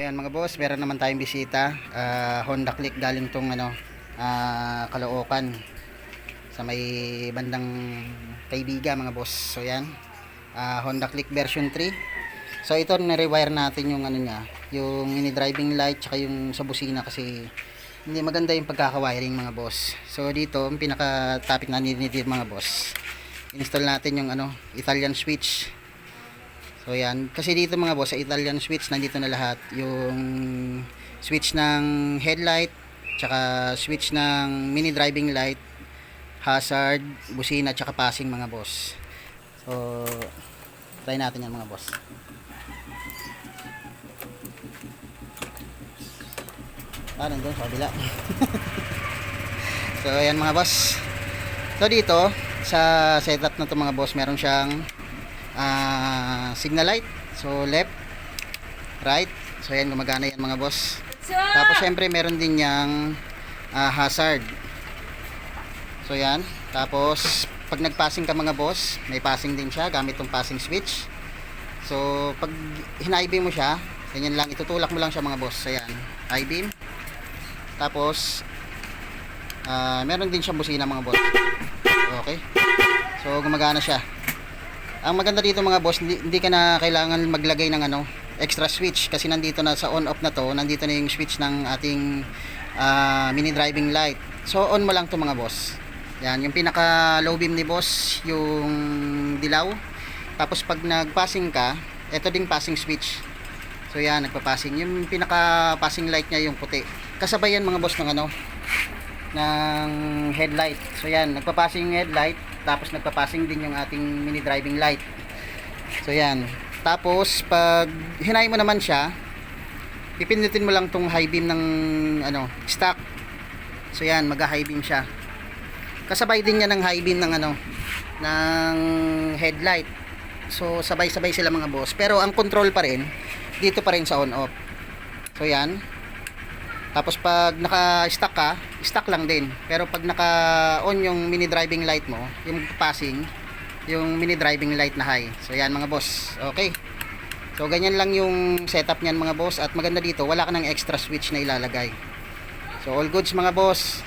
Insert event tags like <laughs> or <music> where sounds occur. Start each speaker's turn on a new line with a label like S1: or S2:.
S1: Ayan mga boss, meron naman tayong bisita. Ah, Honda Click galing tong ano, ah, Caloocan. Sa may bandang kaibiga mga boss. So yan. Ah, Honda Click version 3. So ito na-rewire natin yung ano niya, yung mini driving light tsaka yung sa busina kasi hindi maganda yung pagkaka-wiring mga boss. So dito, ang pinaka topic na nilinitin mga boss. Install natin yung ano, Italian switch. So yan, kasi dito mga boss, sa Italian switch, nandito na lahat. Yung switch ng headlight, tsaka switch ng mini driving light, hazard, busina, tsaka passing mga boss. So, try natin yan mga boss. Ah, nandun sa kabila. <laughs> so, ayan mga boss. So, dito, sa setup na to mga boss, meron siyang ah, signal light. So, left, right. So, ayan, gumagana yan mga boss. Tapos, syempre, meron din niyang ah, hazard. So, yan. Tapos, pag nag-passing ka mga boss, may passing din siya gamit tong passing switch. So, pag hina-I-beam mo siya, ganyan lang, itutulak mo lang siya mga boss. Ayan, I-beam. Tapos, ah, meron din siyang busina mga boss. Okay. So, gumagana siya. Ang maganda dito mga boss, hindi, hindi ka na kailangan maglagay ng ano, extra switch kasi nandito na sa on-off na to, nandito na yung switch ng ating ah, mini driving light. So, on mo lang to mga boss. Yan, yung pinaka low beam ni boss, yung dilaw. Tapos pag nag-passing ka, ito ding passing switch. So yan, nagpa-passing. Yung pinaka passing light niya yung puti. Kasabay yan mga boss ng ano, ng headlight. So yan, nagpa-passing headlight, tapos nagpa-passing din yung ating mini driving light. So yan. Tapos pag hinay mo naman siya, pipindutin mo lang tong high beam ng ano, stock. So yan, mag-high beam siya. Kasabay din niya ng high beam ng ano, ng headlight. So sabay-sabay sila mga boss. Pero ang control pa rin dito pa rin sa on off. So yan. Tapos pag naka-stack ka, stack lang din. Pero pag naka-on yung mini driving light mo, yung passing, yung mini driving light na high. So yan mga boss. Okay. So ganyan lang yung setup niyan mga boss at maganda dito, wala ka ng extra switch na ilalagay. So all goods mga boss.